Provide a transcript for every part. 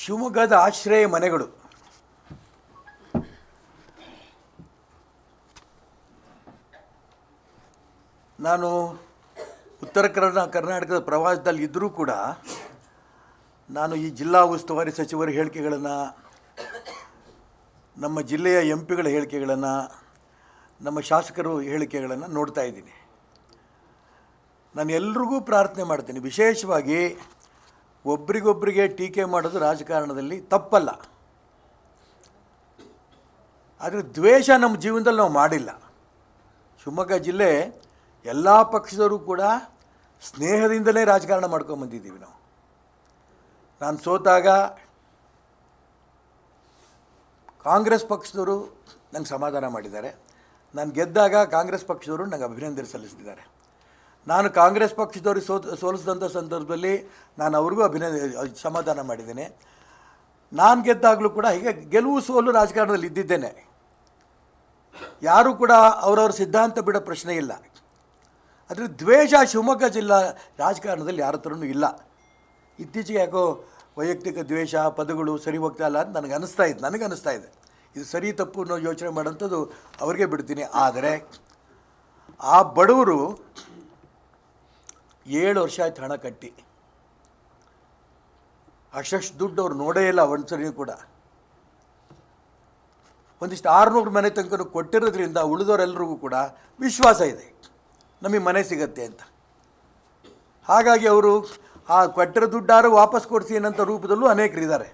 ಶಿವಮೊಗ್ಗದ ಆಶ್ರಯ ಮನೆಗಳು. ನಾನು ಉತ್ತರ ಕರ್ನಾ, ಕರ್ನಾಟಕದ ಪ್ರವಾಸದಲ್ಲಿ ಇದ್ದರೂ ಕೂಡ ನಾನು ಈ ಜಿಲ್ಲಾ ಉಸ್ತುವಾರಿ ಸಚಿವರ ಹೇಳಿಕೆಗಳನ್ನು, ನಮ್ಮ ಜಿಲ್ಲೆಯ ಎಂ ಪಿಗಳ ಹೇಳಿಕೆಗಳನ್ನು, ನಮ್ಮ ಶಾಸಕರು ಹೇಳಿಕೆಗಳನ್ನು ನೋಡ್ತಾ ಇದ್ದೀನಿ. ನಾನು ಎಲ್ರಿಗೂ ಪ್ರಾರ್ಥನೆ ಮಾಡ್ತೀನಿ. ವಿಶೇಷವಾಗಿ ಒಬ್ರಿಗೊಬ್ಬರಿಗೆ ಟೀಕೆ ಮಾಡೋದು ರಾಜಕಾರಣದಲ್ಲಿ ತಪ್ಪಲ್ಲ. ಆದರೆ ದ್ವೇಷ ನಮ್ಮ ಜೀವನದಲ್ಲಿ ನಾವು ಮಾಡಿಲ್ಲ. ಶಿವಮೊಗ್ಗ ಜಿಲ್ಲೆ ಎಲ್ಲ ಪಕ್ಷದವರು ಕೂಡ ಸ್ನೇಹದಿಂದಲೇ ರಾಜಕಾರಣ ಮಾಡ್ಕೊಂಬಂದಿದ್ದೀವಿ ನಾವು. ನಾನು ಸೋತಾಗ ಕಾಂಗ್ರೆಸ್ ಪಕ್ಷದವರು ನಂಗೆ ಸಮಾಧಾನ ಮಾಡಿದ್ದಾರೆ. ನಾನು ಗೆದ್ದಾಗ ಕಾಂಗ್ರೆಸ್ ಪಕ್ಷದವರು ನಂಗೆ ಅಭಿನಂದನೆ ಸಲ್ಲಿಸಿದ್ದಾರೆ ನಾನು ಕಾಂಗ್ರೆಸ್ ಪಕ್ಷದವ್ರಿಗೆ ಸೋತ್ ಸೋಲಿಸಿದಂಥ ಸಂದರ್ಭದಲ್ಲಿ ನಾನು ಅವ್ರಿಗೂ ಅಭಿನಂದ ಸಮಾಧಾನ ಮಾಡಿದ್ದೇನೆ. ನಾನು ಗೆದ್ದಾಗಲೂ ಕೂಡ ಹೀಗೆ ಗೆಲುವು ಸೋಲು ರಾಜಕಾರಣದಲ್ಲಿ ಇದ್ದಿದ್ದೇನೆ. ಯಾರೂ ಕೂಡ ಅವರವ್ರ ಸಿದ್ಧಾಂತ ಬಿಡೋ ಪ್ರಶ್ನೆ ಇಲ್ಲ. ಆದರೆ ದ್ವೇಷ ಶಿವಮೊಗ್ಗ ಜಿಲ್ಲಾ ರಾಜಕಾರಣದಲ್ಲಿ ಯಾರ ಹತ್ರನೂ ಇಲ್ಲ. ಇತ್ತೀಚೆಗೆ ಯಾಕೋ ವೈಯಕ್ತಿಕ ದ್ವೇಷ, ಪದಗಳು ಸರಿ ಹೋಗ್ತಾ ಇಲ್ಲ ಅಂತ ನನಗೆ ಅನಿಸ್ತಾ ಇದೆ, ನನಗೆ ಅನಿಸ್ತಾ ಇದೆ. ಇದು ಸರಿ ತಪ್ಪು ಅನ್ನೋ ಯೋಚನೆ ಮಾಡೋಂಥದ್ದು ಅವ್ರಿಗೆ ಬಿಡ್ತೀನಿ. ಆದರೆ ಆ ಬಡವರು ಏಳು ವರ್ಷ ಆಯ್ತು ಹಣ ಕಟ್ಟಿ. ಅಷ್ಟು ದುಡ್ಡು ಅವ್ರು ನೋಡೇ ಇಲ್ಲ ಒಂದ್ಸರಿ ಕೂಡ. ಒಂದಿಷ್ಟು ಆರುನೂರು ಮನೆ ತನಕ ಕೊಟ್ಟಿರೋದ್ರಿಂದ ಉಳಿದವರೆಲ್ಲರಿಗೂ ಕೂಡ ವಿಶ್ವಾಸ ಇದೆ. ನಮಗೆ ಮನೆ ಸಿಗತ್ತೆ ಅಂತ. ಹಾಗಾಗಿ ಅವರು ಆ ಕೊಟ್ಟಿರೋ ದುಡ್ಡಾರು ವಾಪಸ್ ಕೊಡಿಸಿ ಅನ್ನೋಂಥ ರೂಪದಲ್ಲೂ ಅನೇಕರಿದ್ದಾರೆ.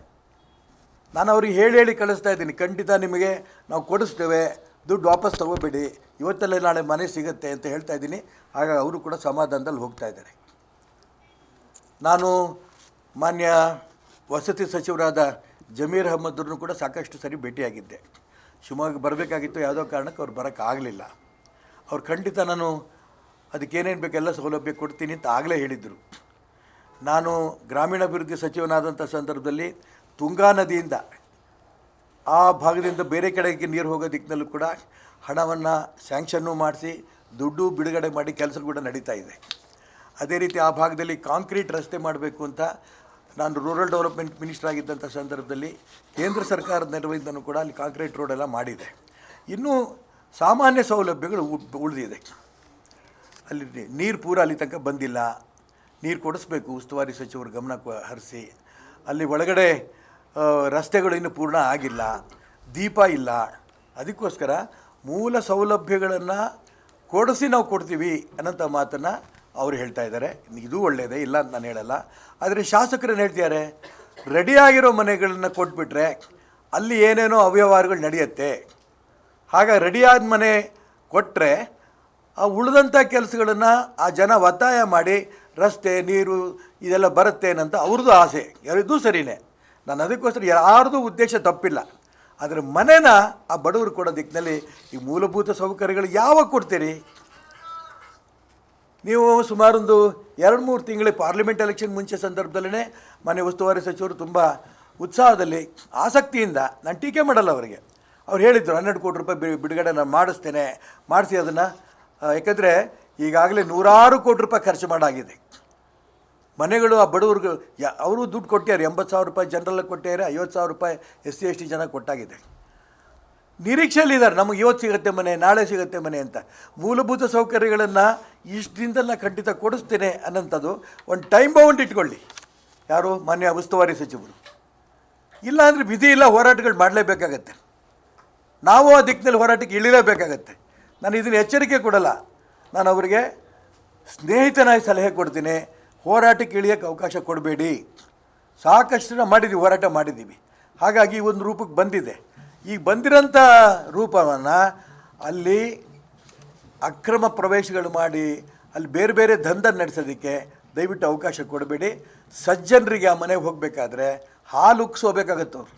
ನಾನು ಅವ್ರಿಗೆ ಹೇಳಿ ಹೇಳಿ ಕಳಿಸ್ತಾ ಇದ್ದೀನಿ, ಖಂಡಿತ ನಿಮಗೆ ನಾವು ಕೊಡಿಸ್ತೇವೆ, ದುಡ್ಡು ವಾಪಸ್ ತಗೋಬೇಡಿ. ಇವತ್ತಲ್ಲೇ ನಾಳೆ ಮನೆ ಸಿಗುತ್ತೆ ಅಂತ ಹೇಳ್ತಾ ಇದ್ದೀನಿ. ಆಗ ಅವರು ಕೂಡ ಸಮಾಧಾನದಲ್ಲಿ ಹೋಗ್ತಾ ಇದ್ದಾರೆ. ನಾನು ಮಾನ್ಯ ವಸತಿ ಸಚಿವರಾದ ಜಮೀರ್ ಅಹಮ್ಮದ್ರನ್ನು ಕೂಡ ಸಾಕಷ್ಟು ಸರಿ ಭೇಟಿಯಾಗಿದ್ದೆ. ಶಿವಮೊಗ್ಗ ಬರಬೇಕಾಗಿತ್ತು, ಯಾವುದೋ ಕಾರಣಕ್ಕೆ ಅವ್ರು ಬರೋಕ್ಕಾಗಲಿಲ್ಲ. ಅವ್ರು ಖಂಡಿತ ನಾನು ಅದಕ್ಕೇನೇನು ಬೇಕೆಲ್ಲ ಸೌಲಭ್ಯ ಕೊಡ್ತೀನಿ ಅಂತ ಆಗಲೇ ಹೇಳಿದರು. ನಾನು ಗ್ರಾಮೀಣಾಭಿವೃದ್ಧಿ ಸಚಿವನಾದಂಥ ಸಂದರ್ಭದಲ್ಲಿ ತುಂಗಾ ನದಿಯಿಂದ ಆ ಭಾಗದಿಂದ ಬೇರೆ ಕಡೆಗೆ ನೀರು ಹೋಗೋ ದಿಕ್ಕಿನಲ್ಲೂ ಕೂಡ ಹಣವನ್ನು ಸ್ಯಾಂಕ್ಷನ್ನು ಮಾಡಿಸಿ ದುಡ್ಡು ಬಿಡುಗಡೆ ಮಾಡಿ ಕೆಲಸ ಕೂಡ ನಡೀತಾ ಇದೆ. ಅದೇ ರೀತಿ ಆ ಭಾಗದಲ್ಲಿ ಕಾಂಕ್ರೀಟ್ ರಸ್ತೆ ಮಾಡಬೇಕು ಅಂತ ನಾನು ರೂರಲ್ ಡೆವಲಪ್ಮೆಂಟ್ ಮಿನಿಸ್ಟರ್ ಆಗಿದ್ದಂಥ ಸಂದರ್ಭದಲ್ಲಿ ಕೇಂದ್ರ ಸರ್ಕಾರದ ನೆರವಿಂದನೂ ಕೂಡ ಅಲ್ಲಿ ಕಾಂಕ್ರೀಟ್ ರೋಡ್ ಎಲ್ಲ ಮಾಡಿದೆ. ಇನ್ನೂ ಸಾಮಾನ್ಯ ಸೌಲಭ್ಯಗಳು ಉಳ್- ಉಳಿದಿದೆ. ಅಲ್ಲಿ ನೀರು ಪೂರ ಅಲ್ಲಿ ತನಕ ಬಂದಿಲ್ಲ. ನೀರು ಕೊಡಿಸ್ಬೇಕು, ಉಸ್ತುವಾರಿ ಸಚಿವರು ಗಮನ ಹರಿಸಿ. ಅಲ್ಲಿ ಒಳಗಡೆ ರಸ್ತೆಗಳು ಇನ್ನೂ ಪೂರ್ಣ ಆಗಿಲ್ಲ, ದೀಪ ಇಲ್ಲ. ಅದಕ್ಕೋಸ್ಕರ ಮೂಲ ಸೌಲಭ್ಯಗಳನ್ನು ಕೊಡಿಸಿ ನಾವು ಕೊಡ್ತೀವಿ ಅನ್ನೋಂಥ ಮಾತನ್ನು ಅವರು ಹೇಳ್ತಾ ಇದ್ದಾರೆ. ಇದು ಒಳ್ಳೆಯದೇ ಇಲ್ಲ ಅಂತ ನಾನು ಹೇಳಲ್ಲ. ಆದರೆ ಶಾಸಕರೇನು ಹೇಳ್ತಿದ್ದಾರೆ? ರೆಡಿಯಾಗಿರೋ ಮನೆಗಳನ್ನು ಕೊಟ್ಬಿಟ್ರೆ ಅಲ್ಲಿ ಏನೇನೋ ಅವ್ಯವಹಾರಗಳು ನಡೆಯುತ್ತೆ. ಹಾಗಾಗಿ ರೆಡಿಯಾದ ಮನೆ ಕೊಟ್ಟರೆ ಆ ಉಳಿದಂಥ ಕೆಲಸಗಳನ್ನು ಆ ಜನ ಒತ್ತಾಯ ಮಾಡಿ ರಸ್ತೆ, ನೀರು ಇದೆಲ್ಲ ಬರುತ್ತೆ ಅಂತ ಅವ್ರದ್ದು ಆಸೆ. ಇದು ಸರಿನೇ. ನಾನು ಅದಕ್ಕೋಸ್ಕರ ಯಾರ್ದು ಉದ್ದೇಶ ತಪ್ಪಿಲ್ಲ. ಆದರೆ ಮನೇನ ಆ ಬಡವರು ಕೊಡೋ ದಿಕ್ಕಿನಲ್ಲಿ ಈ ಮೂಲಭೂತ ಸೌಕರ್ಯಗಳು ಯಾವಾಗ ಕೊಡ್ತೀರಿ? ನೀವು ಸುಮಾರೊಂದು ಎರಡು ಮೂರು ತಿಂಗಳು ಪಾರ್ಲಿಮೆಂಟ್ ಎಲೆಕ್ಷನ್ ಮುಂಚೆ ಸಂದರ್ಭದಲ್ಲೇ ಮನೆ ಉಸ್ತುವಾರಿ ಸಚಿವರು ತುಂಬ ಉತ್ಸಾಹದಲ್ಲಿ, ಆಸಕ್ತಿಯಿಂದ, ನಾನು ಟೀಕೆ ಮಾಡಲ್ಲ ಅವರಿಗೆ. ಅವ್ರು ಹೇಳಿದ್ರು, ಹನ್ನೆರಡು ಕೋಟಿ ರೂಪಾಯಿ ಬಿ- ಬಿಡುಗಡೆ ನಾನು ಮಾಡಿಸ್ತೇನೆ, ಮಾಡಿಸಿ ಅದನ್ನು. ಯಾಕಂದರೆ ಈಗಾಗಲೇ ನೂರಾರು ಕೋಟಿ ರೂಪಾಯಿ ಖರ್ಚು ಮಾಡಾಗಿದೆ. ಮನೆಗಳು ಆ ಬಡವ್ರಿಗೆ ಅವರು ದುಡ್ಡು ಕೊಟ್ಟ್ಯಾರೆ ಎಂಬತ್ತು ಸಾವಿರ ರೂಪಾಯಿ ಜನರಲ್ಲ ಕೊಟ್ಟ್ಯಾರೆ ಐವತ್ತು ಸಾವಿರ ರೂಪಾಯಿ ಎಸ್ ಸಿ, ಎಸ್ ಟಿ ಜನ ಕೊಟ್ಟಾಗಿದೆ. ನಿರೀಕ್ಷೆಯಲ್ಲಿದ್ದಾರೆ. ನಮಗೆ ಇವತ್ತು ಸಿಗುತ್ತೆ ಮನೆ, ನಾಳೆ ಸಿಗುತ್ತೆ ಮನೆ ಅಂತ. ಮೂಲಭೂತ ಸೌಕರ್ಯಗಳನ್ನು ಇಷ್ಟರಿಂದಲ್ಲ ಖಂಡಿತ ಕೊಡಿಸ್ತೇನೆ ಅನ್ನೋಂಥದ್ದು ಒಂದು ಟೈಮ್ ಬೌಂಡ್ ಇಟ್ಕೊಳ್ಳಿ. ಯಾರು? ಮಾನ್ಯ ಉಸ್ತುವಾರಿ ಸಚಿವರು. ಇಲ್ಲಾಂದರೆ ವಿಧಿ ಇಲ್ಲ, ಹೋರಾಟಗಳು ಮಾಡಲೇಬೇಕಾಗತ್ತೆ. ನಾವು ಆ ದಿಕ್ಕಿನಲ್ಲಿ ಹೋರಾಟಕ್ಕೆ ಇಳಿಲೇಬೇಕಾಗತ್ತೆ. ನಾನು ಇದನ್ನು ಎಚ್ಚರಿಕೆ ಕೊಡಲ್ಲ. ನಾನು ಅವರಿಗೆ ಸ್ನೇಹಿತನಾಗಿ ಸಲಹೆ ಕೊಡ್ತೀನಿ. ಹೋರಾಟಕ್ಕೆ ಇಳಿಯೋಕ್ಕೆ ಅವಕಾಶ ಕೊಡಬೇಡಿ. ಸಾಕಷ್ಟು ಮಾಡಿದ್ದೀವಿ ಹೋರಾಟ ಮಾಡಿದ್ದೀವಿ. ಹಾಗಾಗಿ ಒಂದು ರೂಪಕ್ಕೆ ಬಂದಿದೆ. ಈಗ ಬಂದಿರೋಂಥ ರೂಪವನ್ನು ಅಲ್ಲಿ ಅಕ್ರಮ ಪ್ರವೇಶಗಳು ಮಾಡಿ, ಅಲ್ಲಿ ಬೇರೆ ಬೇರೆ ದಂಧ ನಡೆಸೋದಕ್ಕೆ ದಯವಿಟ್ಟು ಅವಕಾಶ ಕೊಡಬೇಡಿ. ಸಜ್ಜನರಿಗೆ ಆ ಮನೆಗೆ ಹೋಗಬೇಕಾದ್ರೆ ಹಾಲು ಉಕ್ಸೋಬೇಕಾಗತ್ತೆ ಅವರು.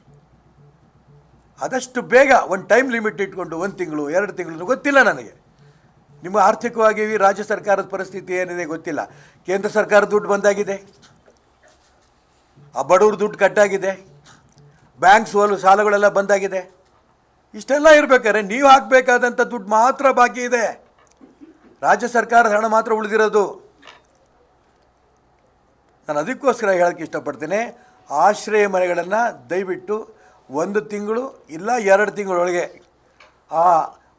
ಆದಷ್ಟು ಬೇಗ, ಒಂದು ಟೈಮ್ ಲಿಮಿಟ್ ಇಟ್ಕೊಂಡು ಒಂದು ತಿಂಗಳು, ಎರಡು ತಿಂಗಳು, ಗೊತ್ತಿಲ್ಲ ನನಗೆ. ನಿಮ್ಮ ಆರ್ಥಿಕವಾಗಿ ರಾಜ್ಯ ಸರ್ಕಾರದ ಪರಿಸ್ಥಿತಿ ಏನಿದೆ ಗೊತ್ತಿಲ್ಲ. ಕೇಂದ್ರ ಸರ್ಕಾರ ದುಡ್ಡು ಬಂದಾಗಿದೆ. ಆ ಬಡವ್ರ ದುಡ್ಡು ಕಟ್ಟಾಗಿದೆ. ಬ್ಯಾಂಕ್ ಸೋಲು ಸಾಲಗಳೆಲ್ಲ ಬಂದಾಗಿದೆ. ಇಷ್ಟೆಲ್ಲ ಇರಬೇಕಾದ್ರೆ ನೀವು ಹಾಕಬೇಕಾದಂಥ ದುಡ್ಡು ಮಾತ್ರ ಬಾಕಿ ಇದೆ. ರಾಜ್ಯ ಸರ್ಕಾರದ ಹಣ ಮಾತ್ರ ಉಳಿದಿರೋದು. ನಾನು ಅದಕ್ಕೋಸ್ಕರ ಹೇಳೋಕ್ಕೆ ಇಷ್ಟಪಡ್ತೇನೆ, ಆಶ್ರಯ ಮನೆಗಳನ್ನು ದಯವಿಟ್ಟು ಒಂದು ತಿಂಗಳು ಇಲ್ಲ ಎರಡು ತಿಂಗಳೊಳಗೆ ಆ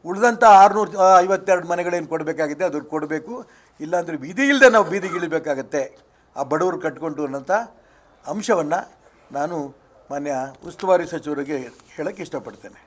ಉಳಿದಂಥ ಆರುನೂರು ಐವತ್ತೆರಡು ಮನೆಗಳೇನು ಕೊಡಬೇಕಾಗಿದೆ ಅದ್ರ ಕೊಡಬೇಕು. ಇಲ್ಲಾಂದರೆ ಬೀದಿ ಇಲ್ಲದೆ ನಾವು ಬೀದಿಗೆ ಇಳಿಬೇಕಾಗತ್ತೆ ಆ ಬಡವರು ಕಟ್ಕೊಂಡು ಅನ್ನೋಂಥ ಅಂಶವನ್ನು ನಾನು ಮಾನ್ಯ ಉಸ್ತುವಾರಿ ಸಚಿವರಿಗೆ ಹೇಳೋಕ್ಕೆ ಇಷ್ಟಪಡ್ತೇನೆ.